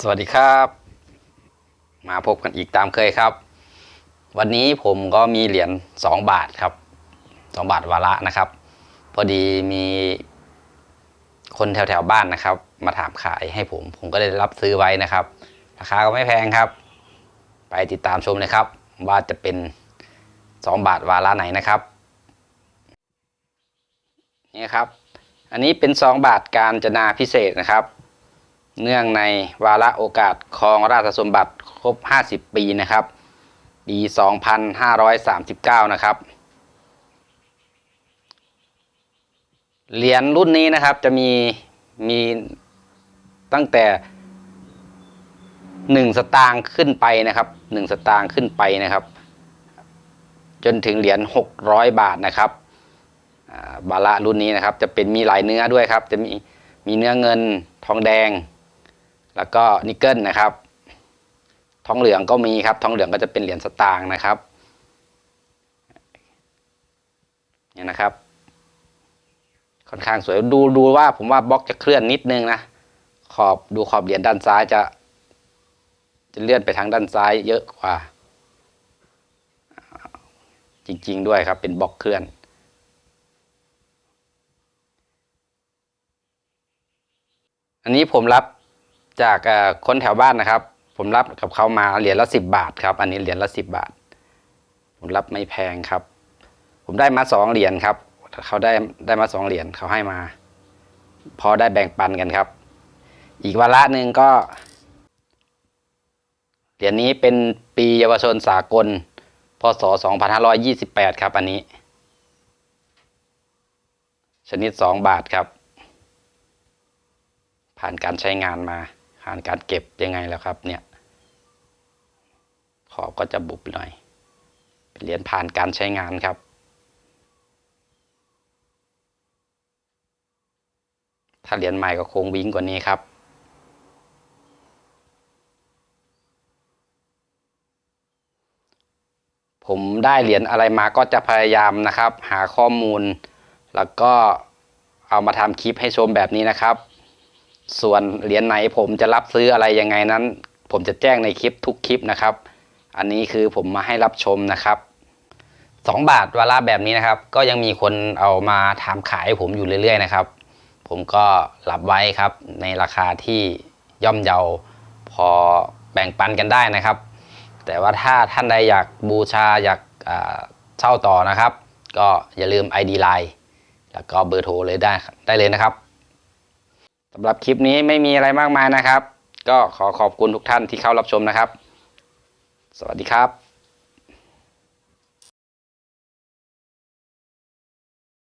สวัสดีครับ มาพบกันอีกตามเคยครับ วันนี้ผมก็มีเหรียญ2 บาทครับ 2 บาทวาระนะครับ พอดีมีคนแถวแถวๆบ้านนะครับ มาถามขายให้ผม ผมก็เลยรับซื้อไว้นะครับ ราคาก็ไม่แพงครับ ไปติดตามชมเลยครับ ว่าจะเป็น 2 บาทวาระไหนนะครับนี่ครับ อันนี้เป็น 2 บาทการจนาพิเศษนะครับ เนื่องในวาระโอกาสครองราชสมบัติครบ 50 ปีนะครับ ปี 2539 นะครับ เหรียญรุ่นนี้นะครับจะมีมีตั้งแต่ 1 สตางค์ขึ้นไปนะครับ 1 สตางค์ขึ้นไปนะครับ จนถึงเหรียญ 600 บาทนะครับบาระรุ่นนี้นะครับจะเป็นมีหลายเนื้อด้วยครับ จะมีมีเนื้อเงินทองแดง แล้วก็นิกเกิลนะครับ ทองเหลืองก็มีครับ ทองเหลืองก็จะเป็นเหรียญสตางค์นะครับเนี่ยนะครับ ค่อนข้างสวยดูดูว่าผมว่าบล็อกจะเคลื่อนนิดนึงนะ ขอบดูขอบเหรียญด้านซ้ายจะ จะเลื่อนไปทางด้านซ้ายเยอะกว่า จริง ๆ ด้วยครับ เป็นบล็อกเคลื่อนอันนี้ผมรับ จากคนแถวบ้านนะครับ ผมรับกับเขามาเหรียญละสิบบาทครับ อันนี้เหรียญละสิบบาท ผมรับไม่แพงครับ ผมได้มาสองเหรียญครับเขาได้ได้มาสองเหรียญเขาให้มา พอได้แบ่งปันกันครับ อีกวาระหนึ่งก็เหรียญนี้เป็นปีเยาวชนสากล พศ 2528 ครับ อันนี้ ชนิด 2 บาทครับ ผ่านการใช้งานมา ผ่านการเก็บยังไงแล้วครับเนี่ยขอบก็จะบุบหน่อย เป็นเหรียญผ่านการใช้งานครับ ถ้าเหรียญใหม่ก็คงวิ่งกว่านี้ครับผมได้เหรียญอะไรมาก็จะพยายามนะครับ หาข้อมูล แล้วก็เอามาทำคลิปให้ชมแบบนี้นะครับ ส่วนเหรียญไหนผมจะรับซื้ออะไรยังไงนั้น ผมจะแจ้งในคลิปทุกคลิปนะครับ อันนี้คือผมมาให้รับชมนะครับสองบาทวาระแบบนี้นะครับ ก็ยังมีคนเอามาถามขายผมอยู่เรื่อย ๆ นะครับ ผมก็รับไว้ครับในราคาที่ย่อมเยาพอแบ่งปันกันได้นะครับ แต่ว่าถ้าท่านใดอยากบูชาอยากเช่าต่อนะครับ ก็อย่าลืม ID Line แล้วก็เบอร์โทรเลยได้ได้เลยนะครับ สำหรับคลิปนี้ไม่มีอะไรมากมายนะครับ ก็ขอขอบคุณทุกท่านที่เข้ารับชมนะครับ สวัสดีครับ